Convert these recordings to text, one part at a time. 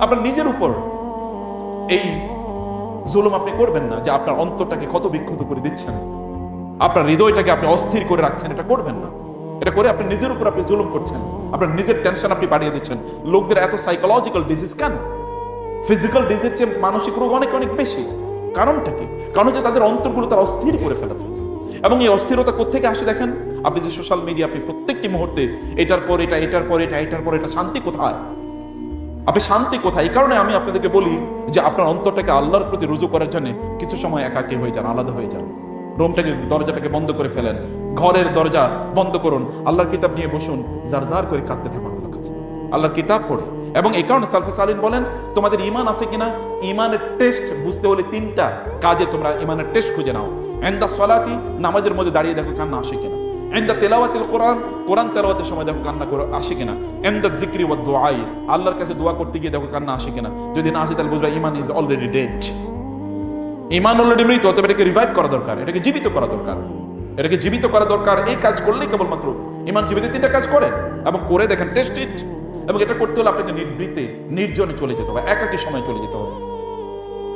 আপনার নিজের উপর এই জুলুম আপনি করবেন না যে আপনার অন্তরটাকে ক্ষত বিক্ষত করে দিচ্ছেন। আপনার হৃদয়টাকে আপনি অস্থির করে রাখছেন, এটা করবেন না। এটা করে আপনি নিজের উপর আপনি জুলুম করছেন। আপনার নিজের টেনশন আপনি বাড়িয়ে দিচ্ছেন। লোকদের এত সাইকোলজিক্যাল ডিজিজ কেন? ফিজিক্যাল ডিজিজ চেয়ে মানসিক রোগ অনেক অনেক বেশি। কারণটা কি? কারণ হচ্ছে তাদের অন্তরগুলো তারা অস্থির করে ফেলেছে। এবং এই অস্থিরতা কোথেকে আসে দেখেন? আপনি যে সোশ্যাল মিডিয়া আপনি প্রত্যেকটি মুহূর্তে এটার পর এটা, এটার পর এটা, এটার পর এটা, শান্তি কোথায়? আপনি শান্তি কোথায়? এই কারণে আমি আপনাদেরকে বলি যে আপনার অন্তরটাকে আল্লাহর প্রতি রুজু করার জন্য কিছু সময় একাকী হয়ে যান, আলাদা হয়ে যান। রুমটাকে, দরজাটাকে বন্ধ করে ফেলেন। ঘরের দরজা বন্ধ করুন। আল্লাহর কিতাব নিয়ে বসুন। যার যার করে কাঁদতে থাকুন আল্লাহর কাছে। আল্লাহর কিতাব পড়ে এবং এই কারণে সালফে সালিন বলেন, তোমাদের ইমান আছে কিনা? ইমানের টেস্ট বুঝতে হলে তিনটা কাজে তোমরা ইমানের টেস্ট খুঁজে নাও। এন্দা সলাতি, নামাজের মধ্যে দাঁড়িয়ে দেখো কান্না আসে কিনা। এন্দা তেলাওয়াতিল কোরআন কোরআন তেলাওয়াতের সময় দেখো কান্না করে আসে কিনা এন্দা জিক্রি ওয়া দোয়াই আল্লাহর কাছে দোয়া করতে গিয়ে দেখো কান্না আসে কিনা যদি না আসে তাহলে বুঝবা ইমান ইজ অলরেডি ডেড ইমান অলরেডি মৃত তবে এটাকে রিভাইভ করা দরকার এটাকে জীবিত করা দরকার এটাকে জীবিত করা দরকার এই কাজ করলেই কেবলমাত্র ইমান জীবিত তিনটা কাজ করেন এবং করে দেখেন টেস্ট ইট এবং এটা করতে হলে আপনাকে নির্বৃতে নির্জনে চলে যেতে হবে। একাকী সময় চলে যেতে হবে।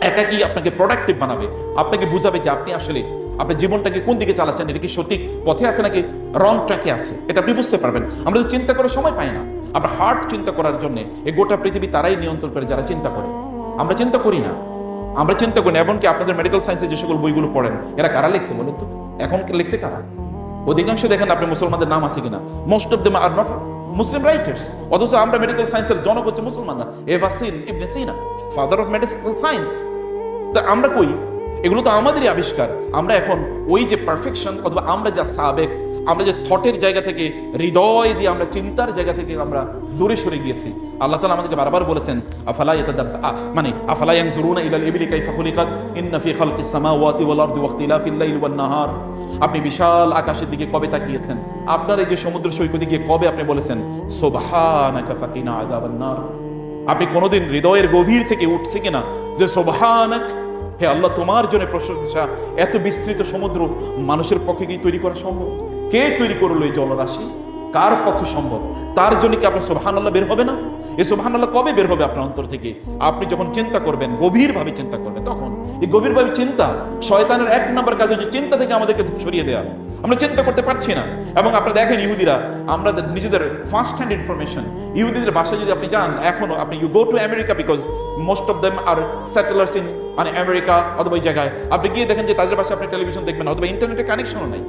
একাকি আপনাকে প্রোডাক্টিভ বানাবে। আপনাকে বুঝাবে যে আপনি আসলে আপনার জীবনটাকে কোন দিকে চালাচ্ছেন, এটা কি সঠিক পথে আছে নাকি রং ট্র্যাকে আছে? এটা আপনি বুঝতে পারবেন। আমরা তো চিন্তা করার সময় পাই না, আমরা হার্ট চিন্তা করার জন্য এই গোটা পৃথিবী তারাই নিয়ন্ত্রণ করে যারা চিন্তা করে। আমরা চিন্তা করি না। আমরা চিন্তা করি না, এমনকি আপনাদের মেডিকেল সায়েন্সের যে সকল বইগুলো পড়েন, এরা কারা লিখছে বলুন তো? এখন লিখছে কারা? অধিকাংশ দেখেন আপনি মুসলমানদের নাম আছে কিনা। Most of them are not Muslim writers অথচ আমরা মেডিকেল সায়েন্সের জনক হচ্ছে মুসলমানরা Avicenna Ibn Sina father of medical science তা আমরা কই? এগুলো তো আমাদেরই আবিষ্কার। আমরা এখন ওই যে পারফেকশন অথবা আমরা যা সাবেক, আমরা যে থটের জায়গা থেকে, হৃদয় দিয়ে আমরা, চিন্তার জায়গা থেকে আমরা দূরে সরে গিয়েছি। আল্লাহ তালা আমাদেরকে বারবার বলেছেন, আফালা মানে আফালা ইয়ানজুরুনা ইলাল ইবলি কাইফা ইন্না ফি খালকিস সামাওয়াতি ওয়াল আরদি ওয়াখতিলাফিল লাইলি ওয়ান নাহার। আপনি বিশাল আকাশের দিকে কবে তাকিয়েছেন? আপনার এই যে সমুদ্র সৈকতে গিয়ে কবে আপনি বলেছেন, সুবহানাকা ফাকিনা আযাবান নার আপনি কোনোদিন হৃদয়ের গভীর থেকে উঠছে কিনা যে সোভানক হে আল্লাহ, তোমার জন্য প্রশংসা। এত বিস্তৃত সমুদ্র মানুষের পক্ষে কি তৈরি করা সম্ভব? কে তৈরি করল এই জলরাশি? কার পক্ষে সম্ভব? তার জন্য কি আপনার সোহান আল্লাহ বের হবে না? এই সোহান আল্লাহ কবে বের হবে আপনার অন্তর থেকে? আপনি যখন চিন্তা করবেন, গভীরভাবে চিন্তা করবেন, তখন এই গভীরভাবে চিন্তা শয়তানের এক নম্বর কাজ হচ্ছে চিন্তা থেকে আমাদেরকে সরিয়ে দেওয়া আমরা চিন্তা করতে পারছি না। এবং আপনারা দেখেন ইহুদিরা, আমরা নিজেদের ফার্স্ট হ্যান্ড ইনফরমেশন ইহুদিদের বাসায় যদি আপনি যান, এখনও আপনি you go to America because most of them are settlers in মানে আমেরিকা অথবা ওই জায়গায়। আপনি গিয়ে দেখেন যে তাদের বাসায় আপনি টেলিভিশন দেখবেন, অথবা ইন্টারনেটের কানেকশনও নাই।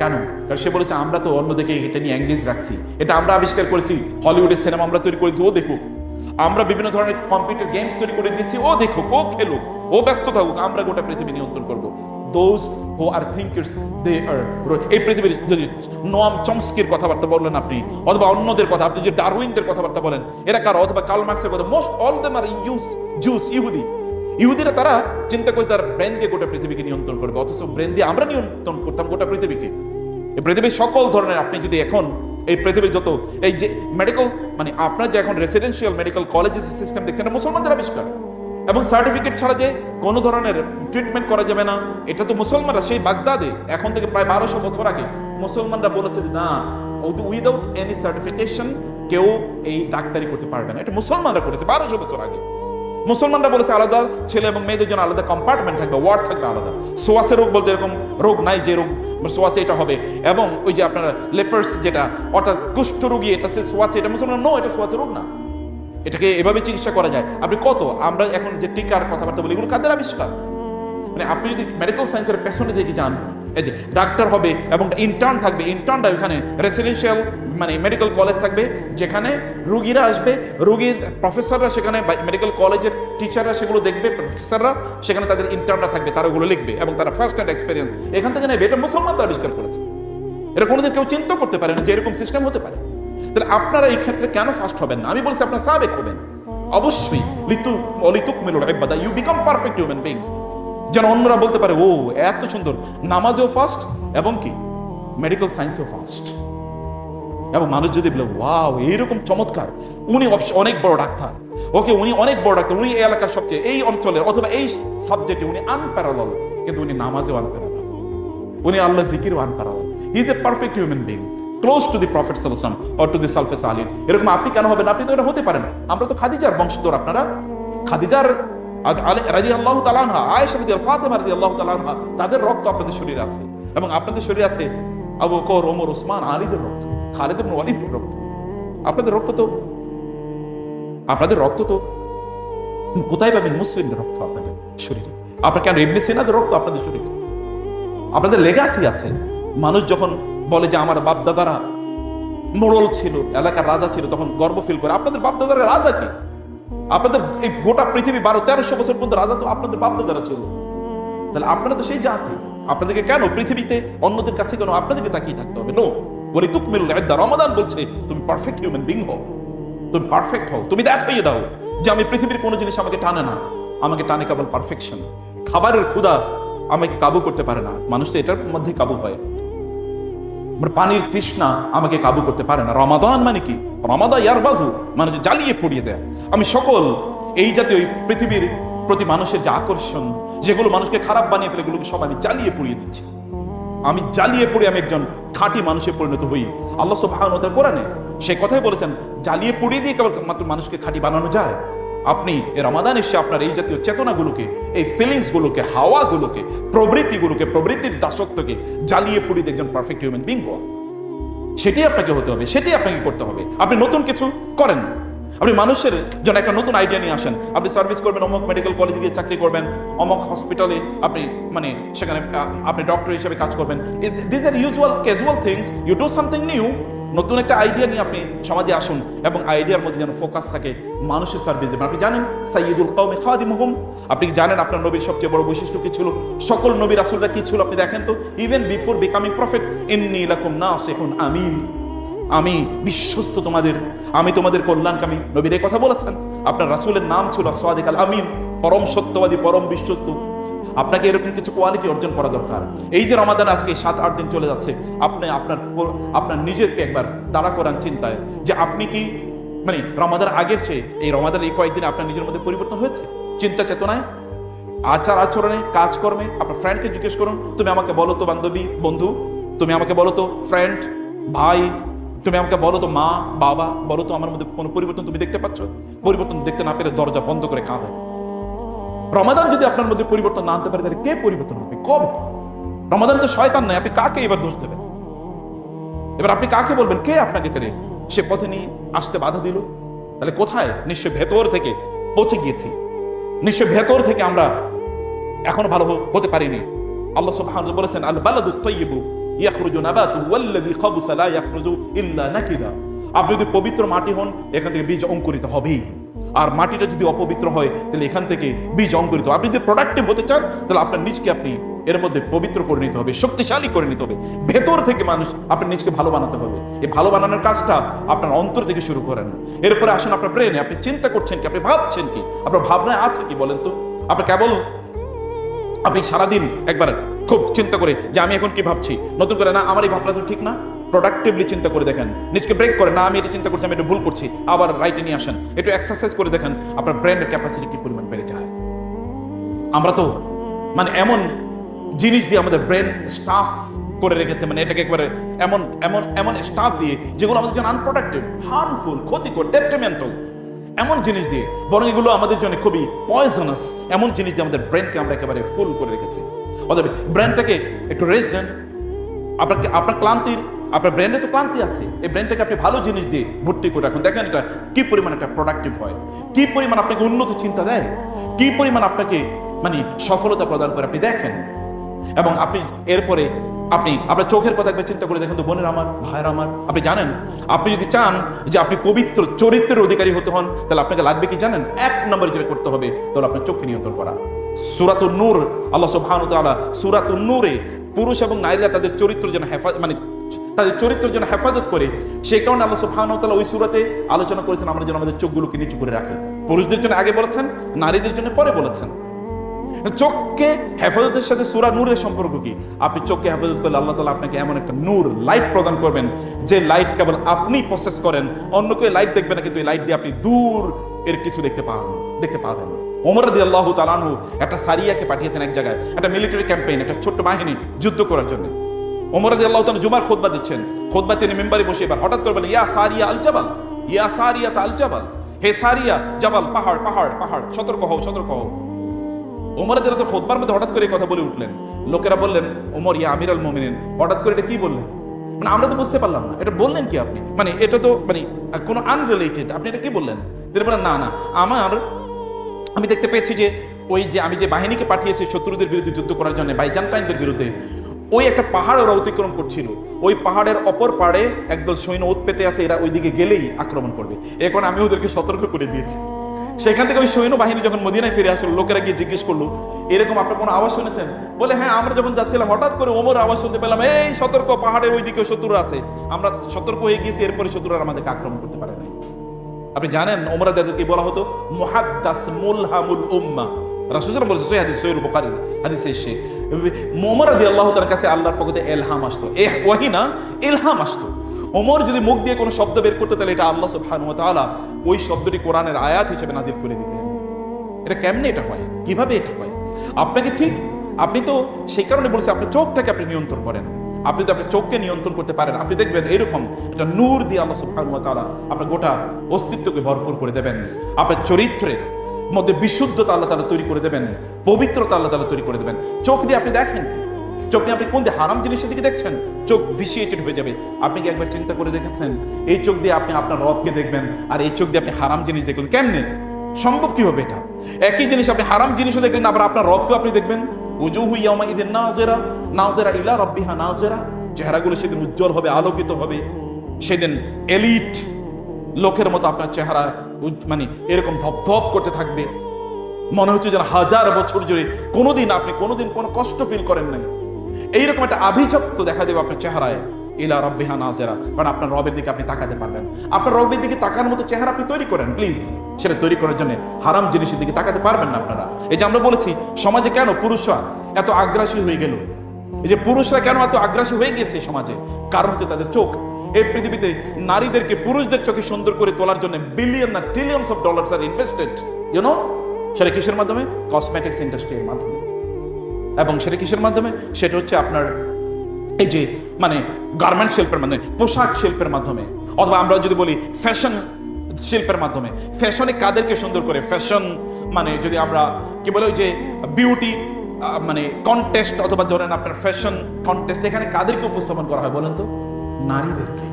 কেন? কারণ সে বলেছে, আমরা তো অন্যদিকে এটা নিয়ে এঙ্গেজ রাখছি। এটা আমরা আবিষ্কার করেছি হলিউডের সিনেমা আমরা তৈরি করেছি, ও দেখুক। আমরা বিভিন্ন ধরনের কম্পিউটার গেমস তৈরি করে দিচ্ছি, ও দেখুক, ও খেলুক, ও ব্যস্ত থাকুক, আমরা গোটা পৃথিবী নিয়ন্ত্রণ করব। দোজ হু আর থিঙ্কার্স দে আর এই পৃথিবীর যদি নোয়াম চমস্কির কথাবার্তা বললেন আপনি, অথবা অন্যদের কথা, আপনি যে ডারউইনদের কথাবার্তা বলেন, এরা কারও? অথবা কার্ল মার্কসের কথা most all them are use Jews ইহুদি ইহুদিরা তারা চিন্তা করে তার ব্রেন দিয়ে গোটা পৃথিবীকে নিয়ন্ত্রণ করবে, অথচ ব্রেন দিয়ে আমরা নিয়ন্ত্রণ করতাম গোটা পৃথিবীকে। এই পৃথিবীর সকল ধরনের, আপনি যদি এখন এই পৃথিবীর যত, এই যে মেডিকেল মানে আপনার যে এখন রেসিডেন্সিয়াল মেডিকেল কলেজের সিস্টেম দেখছেন মুসলমানদের আবিষ্কার। এবং সার্টিফিকেট ছাড়া যে কোনো ধরনের ট্রিটমেন্ট করা যাবে না, এটা তো মুসলমানরা, সেই বাগদাদে, এখন থেকে প্রায় বারোশো বছর আগে মুসলমানরা বলেছে যে, না উইদাউট এনি সার্টিফিকেশন কেউ এই ডাক্তারি করতে পারবে না। এটা মুসলমানরা করেছে, বারোশো বছর আগে। মুসলমানরা বলেছে আলাদা ছেলে এবং মেয়েদের জন্য আলাদা কম্পার্টমেন্ট থাকবে ওয়ার্ড থাকবে আলাদা। সোয়াসে রোগ বলতে এরকম রোগ নাই যে রোগ সোয়াসে এটা হবে। এবং ওই যে আপনার লেপার্স যেটা, অর্থাৎ কুষ্ঠ রোগী, এটা সে সোয়াসে, এটা মুসলমান নো এটা সোয়াসে রোগ না। এটাকে এভাবে চিকিৎসা করা যায়। আপনি কত, আমরা এখন যে টিকার কথাবার্তা বলি, এগুলো কাদের আবিষ্কার? মানে আপনি যদি মেডিকেল সায়েন্সের পেছনে দিকে যান এই যে ডাক্তার হবে এবং ইন্টার্ন থাকবে ইন্টার্নটা ওখানে রেসিডেন্সিয়াল মানে মেডিকেল কলেজ থাকবে, যেখানে রুগীরা আসবে, রুগীর প্রফেসররা সেখানে মেডিকেল কলেজের টিচাররা সেগুলো দেখবে প্রফেসররা সেখানে তাদের ইন্টার্নরা থাকবে, তারা ওগুলো লিখবে এবং তারা ফার্স্ট হ্যান্ড এক্সপিরিয়েন্স এখান থেকে নেবে, এটা মুসলমানরা আবিষ্কার করেছে। এটা কোনোদিন কেউ চিন্তা করতে পারে না যে এরকম সিস্টেম হতে পারে। তাহলে আপনারা এই ক্ষেত্রে কেন ফার্স্ট হবেন না? আমি বলছি আপনার সাবেক হবেন। অবশ্যই, লিতু, অলিতুক মিলুর একবাদা you become perfect human being যেন অন্যরা বলতে পারে ও এত সুন্দর। নামাজেও ফার্স্ট এবং কি? মেডিকেল সায়েন্সেও ফার্স্ট এবং মানুষ যদি বলে, ওয়াও, এইরকম চমৎকার। উনি অনেক বড় ডাক্তার। ওকে, উনি অনেক বড় ডাক্তার। উনি এই এলাকার সবচেয়ে, এই অঞ্চলের অথবা এই সাবজেক্টে উনি আনপ্যারাল কিন্তু উনি নামাজেও আনপ্যারাল উনি আল্লাহ জিকিরও unparalleled he is a perfect human being close to the prophet সালাম অর টু দি সালফেস সালিন। এরকম আপনি কেন হবেন? আপনি তো এটা হতে পারেন আমরা তো খাদিজার বংশধর, আপনারা খাদিজার রাজি আল্লাহ তালানহা আয়েশা রাজি ফাতেমা রাজি আল্লাহ তালানহা তাদের রক্ত আপনাদের শরীরে আছে। এবং আপনাদের শরীরে আছে আবু বকর, ওমর, ওসমান, আলীদের রক্ত ইবনে ওয়ালিদের রক্ত। আপনাদের রক্ত তো আপনাদের রক্ত তো কোথায় পাবেন মুসলিমদের রক্ত আপনাদের শরীরে। আপনার কেন ইবনে সিনাদের রক্ত আপনাদের শরীরে? আপনাদের লেগাসি আছে। মানুষ যখন বলে যে আমার বাপ দাদারা মোড়ল ছিল, এলাকার রাজা ছিল, তখন গর্ব ফিল করে, আপনাদের বাপ দাদারা রাজা কি? আপনাদের এই গোটা পৃথিবী বারো, তেরোশো বছর পর্যন্ত রাজা তো আপনাদের বাপ দাদারা ছিল। তাহলে আপনারা তো সেই জাতি। আপনাদেরকে কেন পৃথিবীতে অন্যদের কাছে কেন আপনাদেরকে তাকিয়ে থাকতে হবে? নো বলি তুকমিল রমাদান বলছে, তুমি পারফেক্ট হিউম্যান বিং হও। তুমি পারফেক্ট হও। তুমি দেখাইয়ে দাও যে আমি পৃথিবীর কোনো জিনিস আমাকে টানে না। আমাকে টানে কেবল পারফেকশন খাবারের ক্ষুধা আমাকে কাবু করতে পারে না। মানুষ তো এটার মধ্যে কাবু হয়। মানে পানির তৃষ্ণা আমাকে কাবু করতে পারে না। রমাদান মানে কি? রমাদা ইয়ার বাধু মানে যে জ্বালিয়ে পড়িয়ে দেয়। আমি সকল এই জাতীয় পৃথিবীর প্রতি মানুষের যে আকর্ষণ, যেগুলো মানুষকে খারাপ বানিয়ে ফেলে, এগুলোকে সব আমি জ্বালিয়ে পুড়িয়ে দিচ্ছি। আমি জ্বালিয়ে পড়ে আমি একজন খাঁটি মানুষে পরিণত হই। আল্লাহ সুবহান ওদের কোরআনে সে কথাই বলেছেন, জ্বালিয়ে পুড়িয়ে দিয়ে কেবল মাত্র মানুষকে খাঁটি বানানো যায়। আপনি এ রমাদান এসে আপনার এই জাতীয় চেতনাগুলোকে, এই ফিলিংস গুলোকে, হাওয়াগুলোকে, প্রবৃত্তিগুলোকে, প্রবৃত্তির দাসত্বকে জ্বালিয়ে দিয়ে একজন পারফেক্ট হিউম্যান বিং হওয়া। সেটাই আপনাকে হতে হবে, সেটাই আপনাকে করতে হবে। আপনি নতুন কিছু করেন। আপনি মানুষের জন্য একটা নতুন আইডিয়া নিয়ে আসেন। আপনি সার্ভিস করবেন, অমুক মেডিকেল কলেজে গিয়ে চাকরি করবেন, অমুক হসপিটালে আপনি মানে সেখানে আপনি ডক্টর হিসেবে কাজ করবেন। This are usual casual things you do something new নতুন একটা আইডিয়া নিয়ে আপনি সমাজে আসুন এবং আইডিয়ার মধ্যে যেন ফোকাস থাকে মানুষের সার্ভিস দেবেন আপনি জানেন সাইয়দুল কৌমে খাদিমুহুম, আপনি কি জানেন আপনার নবীর সবচেয়ে বড় বৈশিষ্ট্য কি ছিল? সকল নবীর আসলটা কি ছিল আপনি দেখেন তো? ইভেন বিফোর বিকামিং প্রফেট ইন্নি লাকুম নাসিহুন আমিন। আমি বিশ্বস্ত তোমাদের, আমি তোমাদের কল্যাণকামী নবীর কথা বলেছেন। আপনার রাসুলের নাম ছিল সাদিক আল আমিন, পরম সত্যবাদী, পরম বিশ্বস্ত। আপনাকে এরকম কিছু কোয়ালিটি অর্জন করা দরকার। এই যে রমাদান আজকে সাত, আট দিন চলে যাচ্ছে, আপনি আপনার আপনার নিজেকে একবার দাঁড়া করান চিন্তায় যে আপনি কি মানে রমাদান আগের চেয়ে, এই রমাদান এই কয়েকদিনে আপনার নিজের মধ্যে পরিবর্তন হয়েছে? চিন্তা চেতনায়? আচার আচরণে, কাজকর্মে, আপনার ফ্রেন্ডকে জিজ্ঞেস করুন, তুমি আমাকে বলো তো বান্ধবী, বন্ধু, তুমি আমাকে বলো তো ফ্রেন্ড ভাই, তুমি আমাকে বলো তো মা, বাবা, বলো তো আমার মধ্যে কোনো পরিবর্তন তুমি দেখতে পাচ্ছ? পরিবর্তন দেখতে না পেরে দরজা বন্ধ করে কাঁদে রমাদান যদি আপনার মধ্যে পরিবর্তন না আনতে পারে, তাহলে কে পরিবর্তন হবে? কবে রমাদান তো শয়তান নয়, আপনি কাকে এবার দোষ দেবেন? এবার আপনি কাকে বলবেন? কে আপনাকে তেরে সে পথে নিয়ে আসতে বাধা দিল? তাহলে কোথায়? নিশ্চয় ভেতর থেকে পৌঁছে গিয়েছি। নিশ্চয় ভেতর থেকে আমরা এখনও ভালো হতে পারিনি। আল্লাহ সুবহানাহু বলেছেন আল বালাদু তাইয়িবু ইয়াখরুজু নাবাতু ওয়াল্লাযী খাবুসা লা ইয়াখরুজু ইল্লা নাকিদা। আপনি যদি পবিত্র মাটি হন, এখান থেকে বীজ অঙ্কুরিত হবেই। আর মাটিটা যদি অপবিত্র হয়, তাহলে এখান থেকে বীজ অঙ্কুরিত। আপনি যদি প্রোডাক্টিভ হতে চান, তাহলে আপনার নিজকে আপনি এর মধ্যে পবিত্র করে নিতে হবে, শক্তিশালী করে নিতে হবে। ভেতর থেকে মানুষ আপনার নিজকে ভালো বানাতে হবে। এই ভালো বানানোর কাজটা আপনার অন্তর থেকে শুরু করেন। এরপরে আসেন আপনার ব্রেনে আপনি চিন্তা করছেন কি, আপনি ভাবছেন কি? আপনার ভাবনায় আছে কি বলেন তো? আপনি কেবল আপনি সারাদিন একবার খুব চিন্তা করে যে আমি এখন কি ভাবছি? নতুন করে, না আমার এই ভাবনা তো ঠিক না। প্রোডাক্টিভলি চিন্তা করে দেখেন। নিজকে ব্রেক করে না, আমি এটা চিন্তা করছি, আমি এটা ভুল করছি। আবার রাইটে নিয়ে আসেন। একটু এক্সারসাইজ করে দেখেন, আপনার ব্রেনের ক্যাপাসিটি কি পরিমাণ বেড়ে যায়। আমরা তো মানে এমন জিনিস দিয়ে আমাদের ব্রেন স্টাফ করে রেখেছে মানে এটাকে একবারে এমন এমন এমন স্টাফ দিয়ে, যেগুলো আমাদের জন্য আনপ্রোডাক্টিভ হার্মফুল ক্ষতিকর ডেট্রিমেন্টাল এমন জিনিস দিয়ে, বরং এগুলো আমাদের জন্য খুবই পয়জনাস এমন জিনিস দিয়ে আমাদের ব্রেনকে আমরা একেবারে ফুল করে রেখেছি। অতএব ব্রেনটাকে একটু রেস্ট দেন। আপনাকে, আপনার ক্লান্তির আপনার ব্রেনে তো ক্লান্তি আছে। এই ব্রেনটাকে আপনি ভালো জিনিস দিয়ে ভর্তি করে রাখুন। দেখেন এটা কি পরিমাণ একটা প্রোডাক্টিভ হয়? কি পরিমাণ আপনাকে উন্নত চিন্তা দেয়? কি পরিমাণ আপনাকে মানে সফলতা প্রদান করে? আপনি দেখেন। এবং আপনি এরপরে আপনি আপনার চোখের কথা একবার চিন্তা করে দেখেন তো, বোনের আমার, ভাইয়ের আমার। আপনি জানেন? আপনি যদি চান যে আপনি পবিত্র চরিত্রের অধিকারী হতে হন, তাহলে আপনাকে লাগবে কি জানেন? এক নম্বর যেটা করতে হবে, তাহলে আপনার চোখকে নিয়ন্ত্রণ করা। সুরাতুন নূর, আল্লাহ সুবহানাহু ওয়া তাআলা সূরাতুন নূরে পুরুষ এবং নারীরা তাদের চরিত্র যেন হেফাজ মানে তাদের চরিত্রের জন্য হেফাজত করে সেই কারণে আল্লাহ সুবহানাহু ওই সূরাতে আলোচনা করেছেন, আমরা যেন আমাদের চোখগুলোকে নিচু করে রাখি। পুরুষদের জন্য আগে বলেছেন, নারীদের জন্য পরে বলেছেন। চোখকে হেফাজতের সাথে সুরা নূরের সম্পর্ক কি? আপনি চোখকে হেফাজত করলে আল্লাহ তালা আপনাকে এমন একটা নূর লাইট প্রদান করবেন, যে লাইট কেবল আপনি প্রসেস করেন অন্য কেউ লাইট দেখবে না, কিন্তু এই লাইট দিয়ে আপনি দূর এর কিছু দেখতে পান, দেখতে পাবেন। ওমর রাদি আল্লাহ তালানহু একটা সারিয়াকে পাঠিয়েছেন এক জায়গায়, একটা মিলিটারি ক্যাম্পেইন একটা ছোট্ট বাহিনী যুদ্ধ করার জন্য। ওমর রাজি আল্লাহ তাআলা জুমার খোদবা দিচ্ছেন। খোদবা তিনি মেম্বারে বসে এবার হঠাৎ করে বলে, ইয়া সারিয়া আল জাবাল, ইয়া সারিয়া তা আল জাবাল, হে সারিয়া জাবাল, পাহাড় পাহাড় পাহাড়, সতর্ক হও সতর্ক হও। ওমর রাজি আল্লাহ খোদবার মধ্যে হঠাৎ করে এই কথা বলে উঠলেন। লোকেরা বললেন, ওমর, ইয়া আমির আল মোমিনিন। হঠাৎ করে এটা কি বললেন? মানে আমরা তো বুঝতে পারলাম না, এটা বললেন কি আপনি? মানে এটা তো মানে কোনো আনরিলেটেড আপনি এটা কি বললেন? তিনি বলেন না না, আমার, আমি দেখতে পেয়েছি যে, ওই যে আমি যে বাহিনীকে পাঠিয়েছি শত্রুদের বিরুদ্ধে যুদ্ধ করার জন্য বাইজান্টাইনদের বিরুদ্ধে ওই একটা পাহাড় ওরা অতিক্রম করছিল। ওই পাহাড়ের অপর পাড়ে একদল সৈন্য ওত পেতে আছে, এরা ওইদিকে গেলেই আক্রমণ করবে। এখন আমি ওদেরকে সতর্ক করে দিয়েছি। সেখান থেকে ওই সৈন্য বাহিনী যখন মদিনায় ফিরে আসলো, লোকেরা গিয়ে জিজ্ঞেস করল, এরকম আপনার কোনো আওয়াজ শুনেছেন? বলে হ্যাঁ আমরা যখন যাচ্ছিলাম, হঠাৎ করে ওমর আওয়াজ শুনতে পেলাম, এই সতর্ক, পাহাড়ের ওইদিকে শত্রু আছে। আমরা সতর্ক হয়ে গিয়েছি এরপরে শত্রুরা আমাদেরকে আক্রমণ করতে পারে নাই। আপনি জানেন ওমরা ওমরাদেরকে বলা হতো মুহাদ্দাস মুলহামুল উম্মা। রাসূলুল্লাহ বলেছে সহিহ হাদিস, সহিহ বুখারী, হাদিস এসে ওমর রাদিয়াল্লাহু তাআলার কাছে আল্লাহর পক্ষ থেকে ইলহাম আসতো। এ ওয়াহি না, ইলহাম আসতো। ওমর যদি মুখ দিয়ে কোনো শব্দ বের করতে, তাহলে এটা আল্লাহ সুবহানাহু ওই শব্দটি কোরআনের আয়াত হিসেবে নাজিল করে দিতেন। এটা কেমনে এটা হয়? কীভাবে এটা হয়? আপনাকে ঠিক, আপনি তো সেই কারণে বলছি, আপনার চোখটাকে আপনি নিয়ন্ত্রণ করেন। আপনি তো আপনার চোখকে নিয়ন্ত্রণ করতে পারেন। আপনি দেখবেন এরকম একটা নূর দিয়ে আল্লাহ সুবহানাহু ওয়া আপনার গোটা অস্তিত্বকে ভরপুর করে দেবেন। আপনার চরিত্রের মধ্যে বিশুদ্ধতা আল্লাহ তাআলা তৈরি করে দেবেন, পবিত্রতা আল্লাহ তাআলা তৈরি করে দেবেন। চোখ দিয়ে আপনি দেখেন চোখ নিয়ে আপনি কোন দিয়ে? হারাম জিনিসের দিকে দেখছেন? চোখ ভিসিয়েটেড হয়ে যাবে। আপনি কি একবার চিন্তা করে দেখেছেন? এই চোখ দিয়ে আপনি আপনার রবকে দেখবেন আর এই চোখ দিয়ে আপনি হারাম জিনিস দেখলেন। কেমনে? সম্ভব কি হবে এটা? একই জিনিস আপনি হারাম জিনিসও দেখলেন, আবার আপনার রবকেও আপনি দেখবেন। উজুহু ইয়াউমা ইদিন নাযিরা নাযিরা ইলা রাব্বিহা নাযিরা। চেহারাগুলো সেদিন উজ্জ্বল হবে, আলোকিত হবে। সেদিন এলিট লোকের মতো আপনার চেহারা উজ- মানে এরকম ধপধপ করতে থাকবে। মনে হচ্ছে যেন হাজার বছর জুড়ে কোনোদিন আপনি কোনোদিন কোনো কষ্ট ফিল করেন নাই। এইরকম একটা আভিজাত্য দেখা দেবে আপনার চেহারায়। ইলা রব্বিহা নাজেরা। কারণ আপনার রবের দিকে আপনি তাকাতে পারবেন। আপনার রবের দিকে তাকানোর মতো চেহারা আপনি তৈরি করেন প্লিজ সেটা তৈরি করার জন্য হারাম জিনিসের দিকে তাকাতে পারবেন না আপনারা। এই যে আমরা বলেছি, সমাজে কেন পুরুষরা এত আগ্রাসী হয়ে গেল? এই যে পুরুষরা কেন এত আগ্রাসী হয়ে গেছে সমাজে? কারণ হচ্ছে তাদের চোখ। এই পৃথিবীতে নারীদেরকে পুরুষদের চোখে সুন্দর করে তোলার জন্য বিলিয়ন না trillions of dollars are invested you know সেটা কিসের মাধ্যমে? কসমেটিক্স ইন্ডাস্ট্রির মাধ্যমে। এবং সেটা কিসের মাধ্যমে? সেটা হচ্ছে আপনার এই যে মানে গার্মেন্ট শিল্পের মাধ্যমে, পোশাক শিল্পের মাধ্যমে। অথবা আমরা যদি বলি ফ্যাশন শিল্পের মাধ্যমে। ফ্যাশনে কাদেরকে সুন্দর করে? ফ্যাশন মানে যদি আমরা কি বলে ওই যে বিউটি মানে কন্টেস্ট অথবা ধরেন আপনার ফ্যাশন কন্টেস্ট এখানে কাদেরকে উপস্থাপন করা হয় বলেন তো? নারীদেরকে।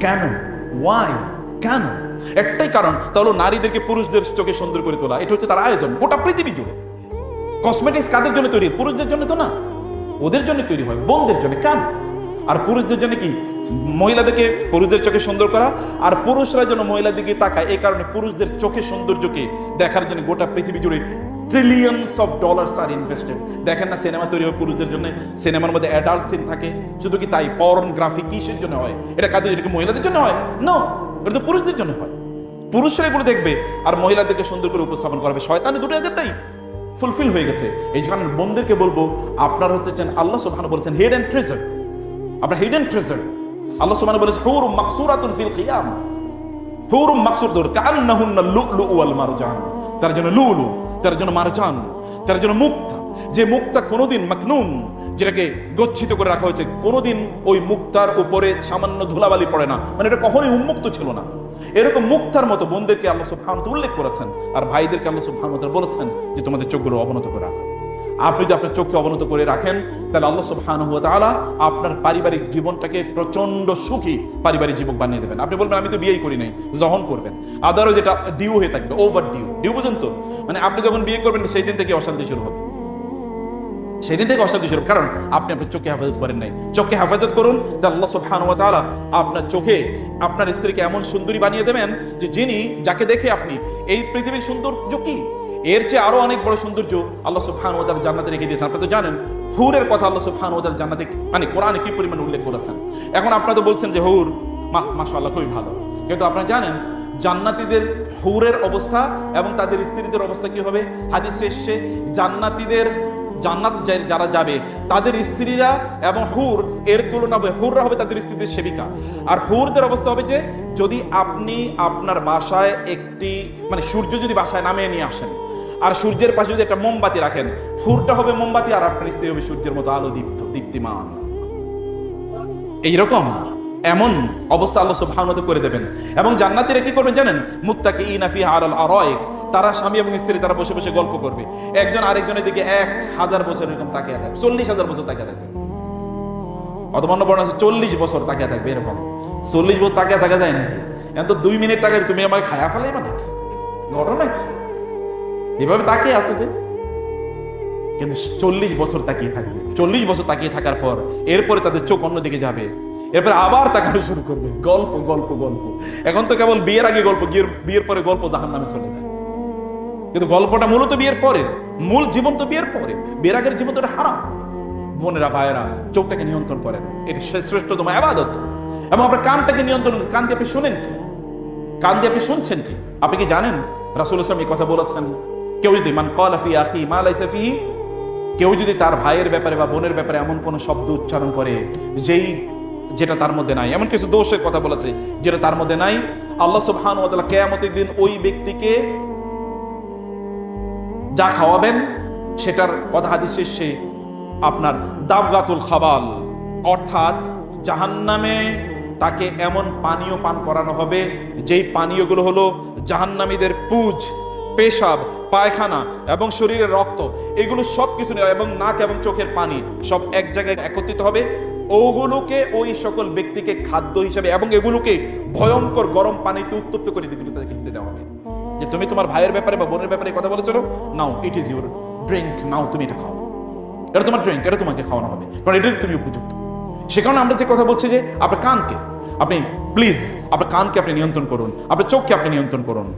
কেন? ওয়াই কেন? একটাই কারণ, তাহলে নারীদেরকে পুরুষদের চোখে সুন্দর করে তোলা। এটা হচ্ছে তার আয়োজন। গোটা পৃথিবী জুড়ে। কসমেটিক্স কাদের জন্য তৈরি? পুরুষদের জন্য তো না। ওদের জন্য তৈরি হয়। বোনদের জন্য। কেন? আর পুরুষদের জন্য কি? মহিলাদেরকে পুরুষদের চোখে সুন্দর করা আর পুরুষরা যেন মহিলার দিকে তাকায় এই কারণে পুরুষদের চোখে সৌন্দর্যকে দেখার জন্য গোটা পৃথিবী জুড়ে trillions of dollars are invested দেখেন না সিনেমা তৈরি হয় পুরুষদের জন্য, সিনেমার মধ্যে অ্যাডাল্ট সিন থাকে, শুধু কি তাই? পর্নোগ্রাফি কিসের জন্য হয়? এটা কাদের, এটা কি মহিলাদের জন্য হয়? নো এটা তো পুরুষদের জন্য হয়। পুরুষরা এগুলো দেখবে আর মহিলাদেরকে সুন্দর করে উপস্থাপন করবে। শয়তানি দুটো এজেন্ডাই ফুলফিল হয়ে গেছে। এই জন্য বোনদেরকে বলব, আপনার হচ্ছে আল্লাহ সুবহান বলেছেন হেড অ্যান্ড ট্রেজার আপনার হেড অ্যান্ড ট্রেজার আল্লাহ সুবহান বলেছেন হুর মাকসুরাতুন ফিল কিয়াম হুর মাকসুর দূর কান্নাহুন্না লুলু ওয়াল মারজান। তার জন্য লুলু, তার জন্য মারজান, তার জন্য মুক্তা। যে মুক্তা কোনোদিন মাকনুন, যেটাকে গচ্ছিত করে রাখা হয়েছে, কোনোদিন ওই মুক্তার উপরে সামান্য ধুলাবালি পড়ে না। মানে এটা কখনোই উন্মুক্ত ছিল না। এরকম মুক্তার মতো বোনদেরকে আল্লাহ সুবহানাহু উল্লেখ করেছেন, আর ভাইদেরকে আল্লাহ সুবহানাহু বলেছেন যে তোমাদের চোখগুলো অবনত করে রাখো। আপনি যদি আপনার চোখকে অবনত করে রাখেন, তাহলে আল্লাহ সুবহানাহু ওয়া তাআলা আপনার পারিবারিক জীবনটাকে প্রচণ্ড সুখী পারিবারিক জীবন বানিয়ে দেবেন। আপনি বলবেন, আমি তো বিয়েই করি নাই, যখন করবেন। আদারও যেটা ডিউ হয়ে থাকবে ওভার ডিউ ডিউ বুঝেন তো? মানে আপনি যখন বিয়ে করবেন, সেই দিন থেকে অশান্তি শুরু হবে। সেদিন থেকে অশান্তি শুরু কারণ আপনি আপনার চোখে হেফাজত করেন নাই। চোখে হেফাজত করুন, যে আল্লাহ সুবহানাহু ওয়া তাআলা আপনার চোখে আপনার স্ত্রীকে এমন সুন্দরী বানিয়ে দেবেন, যে যিনি, যাকে দেখে আপনি, এই পৃথিবীর সৌন্দর্য কি? এর চেয়ে আরও অনেক বড় সৌন্দর্য আল্লাহ সুবহানাহু ওয়া তাআলা জান্নাতে রেখে দিয়েছেন। আপনি তো জানেন, হুরের কথা আল্লাহ সুবহানাহু ওয়া তাআলা জান্নাতে মানে কোরআনে কি পরিমাণ উল্লেখ করেছেন? এখন আপনারা তো বলছেন যে, হুর মা মাহ, মাশাআল্লাহ, খুবই ভালো। কিন্তু আপনারা জানেন, জান্নাতীদের হুরের অবস্থা এবং তাদের স্ত্রীদের অবস্থা কি হবে? হাদিসে এসছে, জান্নাতীদের, জান্নাত যারা যাবে, তাদের স্ত্রীরা এবং হুর, এর তুলনা হবে, হুররা হবে তাদের স্ত্রীদের সেবিকা। আর হুরদের অবস্থা হবে যে, যদি আপনি আপনার বাসায় একটি মানে সূর্য যদি বাসায় নামিয়ে নিয়ে আসেন আর সূর্যের পাশে যদি একটা মোমবাতি রাখেন হুরটা হবে মোমবাতি আর আপনার স্ত্রী হবে সূর্যের মতো আলো দীপ্ত, দীপ্তিমান। এইরকম এমন অবস্থা আল্লাহ সুবহানাহু করে দেবেন। এবং জান্নাতীরা কি করবেন জানেন? মুত্তাকি ইনাফি আলাল আরাইক তারা স্বামী এবং স্ত্রী, তারা বসে বসে গল্প করবে। একজন আরেকজনের দিকে এক হাজার বছর এরকম তাকিয়ে থাকবে, চল্লিশ হাজার বছর তাকিয়ে থাকবে। অথবা অন্য বর্ণ আছে, চল্লিশ বছর তাকিয়ে থাকবে, এরকম। চল্লিশ বছর তাকিয়ে থাকা যায় নাকি? এখন তো দুই মিনিট তাকিয়ে তুমি আমার খায়া ফেলে মানে ঘটনা কি? এভাবে তাকিয়ে আসো যে? কিন্তু চল্লিশ বছর তাকিয়ে থাকবে? চল্লিশ বছর তাকিয়ে থাকার পর এরপরে তাদের চোখ অন্যদিকে যাবে। এরপরে আবার তাকানো শুরু করবে। গল্প গল্প গল্প। এখন তো কেবল বিয়ের আগে গল্প, বিয়ের পরে গল্প জাহান নামে চলে যায়। কিন্তু গল্পটা মূলত বিয়ের পরে। মূল জীবন তো বিয়ের পরে। বিয়ের আগের জীবন তো হারাম। বোনেরা, ভাইয়েরা, চোখটাকে নিয়ন্ত্রণ করেন। এটি শ্রেষ্ঠ শ্রেষ্ঠতম আবাদত। এবং আপনার কানটাকে নিয়ন্ত্রণ। কান দিয়ে আপনি শোনেন কি? কান দিয়ে আপনি শুনছেন কি? আপনি কি জানেন? রাসুল ইসলাম এই কথা বলেছেন। কেউ যদি মান কলাফি আখি মা কেউ যদি তার ভাইয়ের ব্যাপারে বা বোনের ব্যাপারে এমন কোন শব্দ উচ্চারণ করে যেই, যেটা তার মধ্যে নাই। এমন কিছু দোষের কথা বলেছে যেটা তার মধ্যে নাই। আল্লাহ সুবহান ওয়া তাআলা কিয়ামতের দিন ওই ব্যক্তিকে যা খাওয়াবেন, সেটার কথা হাদিস শেষে আপনার দাবগাতুল খাবাল, অর্থাৎ জাহান্নামে তাকে এমন পানীয় পান করানো হবে, যেই পানীয়গুলো হলো জাহান্নামীদের পুজ পেশাব, পায়খানা এবং শরীরের রক্ত, এগুলো সব কিছু নেওয়া এবং নাক এবং চোখের পানি সব এক জায়গায় একত্রিত হবে। ওগুলোকে ওই সকল ব্যক্তিকে খাদ্য হিসাবে এবং এগুলোকে ভয়ঙ্কর গরম পানিতে উত্তপ্ত করে দিতে তাদেরকে খেতে দেওয়া হবে। যে তুমি তোমার ভাইয়ের ব্যাপারে বা বোনের ব্যাপারে কথা বলেছিল now it is your drink now, তুমি এটা খাও। এটা তোমার ড্রিঙ্ক এটা তোমাকে খাওয়ানো হবে, কারণ এটাই তুমি উপযুক্ত। সে কারণে আমরা যে কথা বলছি যে আপনার কানকে, আপনি প্লিজ আপনার কানকে আপনি নিয়ন্ত্রণ করুন, আপনার চোখকে আপনি নিয়ন্ত্রণ করুন।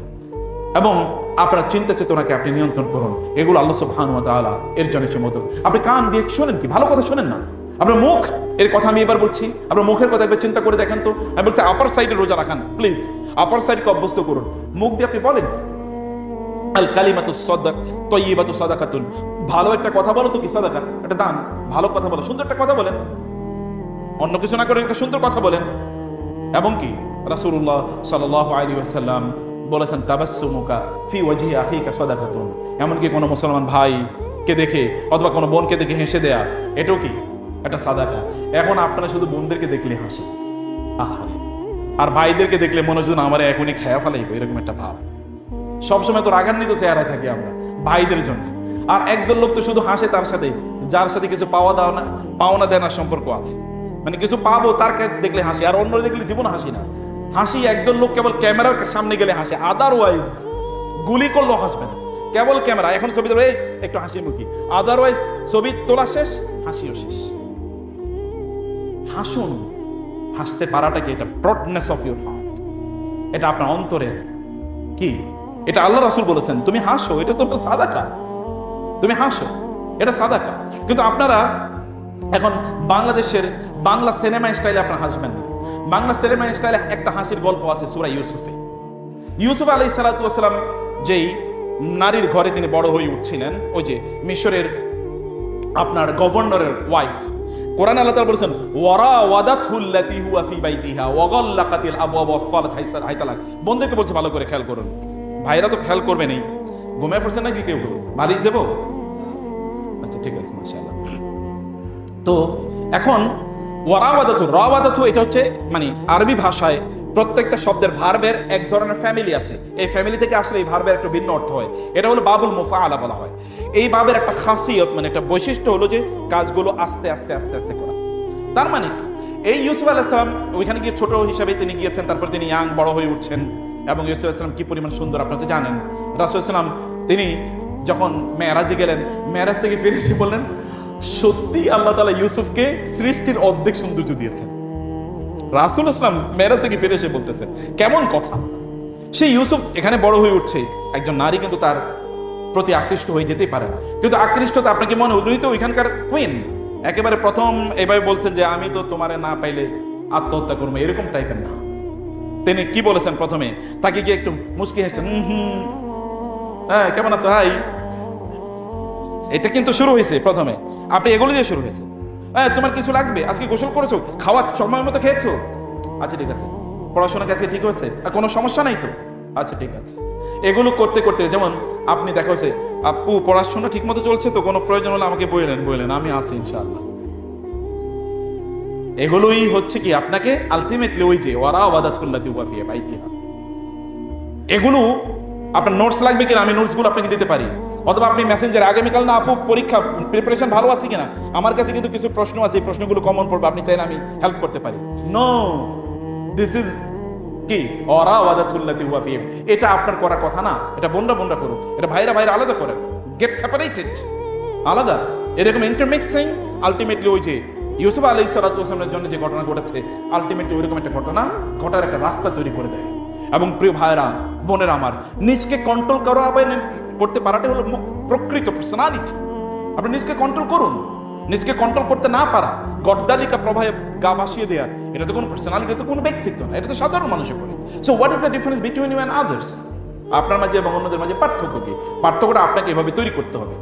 এবং আপনার চিন্তা চেতনাকে আপনি নিয়ন্ত্রণ করুন। এগুলো আল্লাহ সুবহানাহু ওয়া তাআলা এর জন্য সে মতো আপনি কান দিয়ে শোনেন কি? ভালো কথা শোনেন না। আপনার মুখ, এর কথা আমি এবার বলছি, আপনার মুখের কথা একবার চিন্তা করে দেখেন তো। আমি বলছি আপার সাইডে রোজা রাখান প্লিজ আপার সাইডকে অভ্যস্ত করুন। মুখ দিয়ে আপনি বলেন? আল কালিমাতু সদাক সাদাকাতুন। ভালো একটা কথা বলো তো কি সাদাকা? একটা দান। ভালো কথা বলো, সুন্দর একটা কথা বলেন। অন্য কিছু না করে একটা সুন্দর কথা বলেন। এবং কি? রাসূলুল্লাহ সাল্লাল্লাহু আলাইহি ওয়াসাল্লাম বলেছেন, তাবাসসুমুকা ফি ওয়াজহি আখিকা সাদাকাতুন। এমনকি কোনো মুসলমান ভাই কে দেখে অথবা কোনো বোনকে দেখে হেসে দেয়া, এটাও কি? একটা সাদাকা। এখন আপনারা শুধু বোনদেরকে দেখলে হাসি আহা আর ভাইদেরকে দেখলে মনে হচ্ছে না আমার এখনই খেয়া ফেলাইব, এরকম একটা ভাব। সবসময় তো রাগান্বিত চেহারায় থাকি আমরা, ভাইদের জন্য। আর একদল লোক তো শুধু হাসে তার সাথে, যার সাথে কিছু পাওয়া দাওয়া না, পাওনা দেনার সম্পর্ক আছে। মানে কিছু পাবো তার দেখলে হাসি, আর অন্য দেখলে জীবন হাসি না। হাসি, একজন লোক কেবল ক্যামেরার সামনে গেলে হাসে। আদারওয়াইজ গুলি করলেও হাসবে না। কেবল ক্যামেরা। এখন ছবি তোলা, এই, একটু হাসি মুখী। আদারওয়াইজ ছবি তোলা শেষ, হাসিও শেষ। হাসুন, হাসতে পারাটাকে এটা ব্রডনেস অফ ইউর হার্ট এটা আপনার অন্তরের কি? এটা আল্লাহ রাসুল বলেছেন, তুমি হাসো, এটা তো সাদাকা। তুমি হাসো, এটা সাদাকা। কিন্তু আপনারা এখন বাংলাদেশের বাংলা সিনেমা স্টাইলে আপনারা হাসবেন না। বাংলা সিনেমা স্টাইলে একটা হাসির গল্প আছে সুরা ইউসুফে। ইউসুফ আলাই সালাতাম যেই নারীর ঘরে তিনি বড় হয়ে উঠছিলেন, ওই যে মিশরের আপনার গভর্নরের ওয়াইফ, কোরআন আল্লাহ তাআলা বলেছেন, ওয়ারা ওয়াদাতহুল্লাতি হুয়া ফি বাইতিহা ওয়াগাল্লাকাতিল আবওয়াব ওয়া ক্বালাত হাইসার, হাইতালাক। বন্ধুকে বলছে, ভালো করে খেয়াল করুন। ভাইরা তো খেয়াল করবে নেই। ঘুমিয়ে পড়ছেন নাকি কেউ কেউ? বালিশ দেবো? আচ্ছা ঠিক আছে, মাশাআল্লাহ। তো এখন ওয়ারাওয়াদাতু, রাওয়াদাতু, এটা হচ্ছে মানে আরবি ভাষায় প্রত্যেকটা শব্দের ভার্বের এক ধরনের ফ্যামিলি আছে। এই ফ্যামিলি থেকে আসলে এই ভার্বের একটা ভিন্ন অর্থ হয়। এটা হলো বাবুল মুফাআলা বলা হয়। এই বাবের একটা খাসিয়ত মানে একটা বৈশিষ্ট্য হলো যে কাজগুলো আস্তে আস্তে আস্তে আস্তে করা। তার মানে কি? এই ইউসুফ আলাইসালাম ওইখানে গিয়ে ছোট হিসাবে তিনি গিয়েছেন, তারপর তিনি ইয়াং, বড় হয়ে উঠছেন। এবং ইউসুফ আলাইসালাম কি পরিমাণ সুন্দর, আপনারা তো জানেন। রাসুলাম তিনি যখন মেয়ারাজে গেলেন, মেয়ারাজ থেকে ফিরে এসে বললেন সত্যি আল্লাহ তালা ইউসুফকে সৃষ্টির অর্ধেক সৌন্দর্য দিয়েছেন। রাসুল ইসলাম মেরাজ থেকে ফিরে এসে বলতেছেন, কেমন কথা? সেই ইউসুফ এখানে বড় হয়ে উঠছে। একজন নারী কিন্তু তার প্রতি আকৃষ্ট হয়ে যেতেই পারেন কিন্তু আকৃষ্ট আকৃষ্টতা আপনাকে মনে উনি তো ওইখানকার কুইন একেবারে প্রথম এভাবে বলছেন যে, আমি তো তোমারে না পাইলে আত্মহত্যা করব। এরকম টাইপের না। তিনি কি বলেছেন প্রথমে? তাকে গিয়ে একটু মুশকি হেসছেন হুম। হ্যাঁ কেমন আছো? হাই। এটা কিন্তু শুরু হয়েছে প্রথমে। আপনি এগুলো দিয়ে শুরু হয়েছে। হ্যাঁ তোমার কিছু লাগবে? আজকে গোসল করেছ? খাওয়ার সময় মতো খেয়েছো? আচ্ছা ঠিক আছে। পড়াশোনা আজকে ঠিক হয়েছে? কোনো সমস্যা নাই তো? আচ্ছা ঠিক আছে। এগুলো করতে করতে, যেমন আপনি দেখা হচ্ছে আপু, পড়াশোনা ঠিক মতো চলছে তো, কোনো প্রয়োজন হলে আমাকে বললেন বললেন আমি আছি ইনশাআল্লাহ। এগুলোই হচ্ছে কি, আপনাকে আলটিমেটলি ওই যে ওয়ারা ওয়াদাতুল্লাতি ওয়াফিয়া, বাইতিহা। এগুলো আপনার নোটস লাগবে কিনা? আমি নোটসগুলো আপনাকে দিতে পারি। অথবা আপনি মেসেঞ্জার আগামীকাল না আপু পরীক্ষা প্রিপারেশন ভালো আছে কিনা? আমার কাছে কিন্তু কিছু প্রশ্ন আছে, এই প্রশ্নগুলো কমন পড়বে, আপনি চাইলে আমি হেল্প করতে পারি। নো দিস ইজ কি? অরা ওয়াদাতুল্লাতি ওয়া ফিহিম। এটা আপনার করা কথা না, এটা বোনরা বোনরা করুক। এটা ভাইরা ভাইরা আলাদা করেন। গেট সেপারেটেড আলাদা। এরকম ইন্টারমিক্সিং আলটিমেটলি ওই যে ইউসুফ আলী সালাতামের জন্য যে ঘটনা ঘটেছে আলটিমেটলি ওইরকম একটা ঘটনা, ঘটার একটা রাস্তা তৈরি করে দেয়। এবং প্রিয় ভাইরা, বোনের আমার, নিজকে কন্ট্রোল করা বা করতে পারাটাই হলো প্রকৃত পার্সোনালিটি আপনি নিজকে কন্ট্রোল করুন। নিজকে কন্ট্রোল করতে না পারা, গড্ডালিকা প্রভাবে গা ভাসিয়ে দেওয়া এটা তো কোনো পার্সোনালিটি তো কোনো ব্যক্তিত্ব না, এটা তো সাধারণ মানুষে করে so what is the difference between you and others আপনার মাঝে এবং অন্যদের মাঝে পার্থক্য কি? পার্থক্যটা আপনাকে এভাবে তৈরি করতে হবে।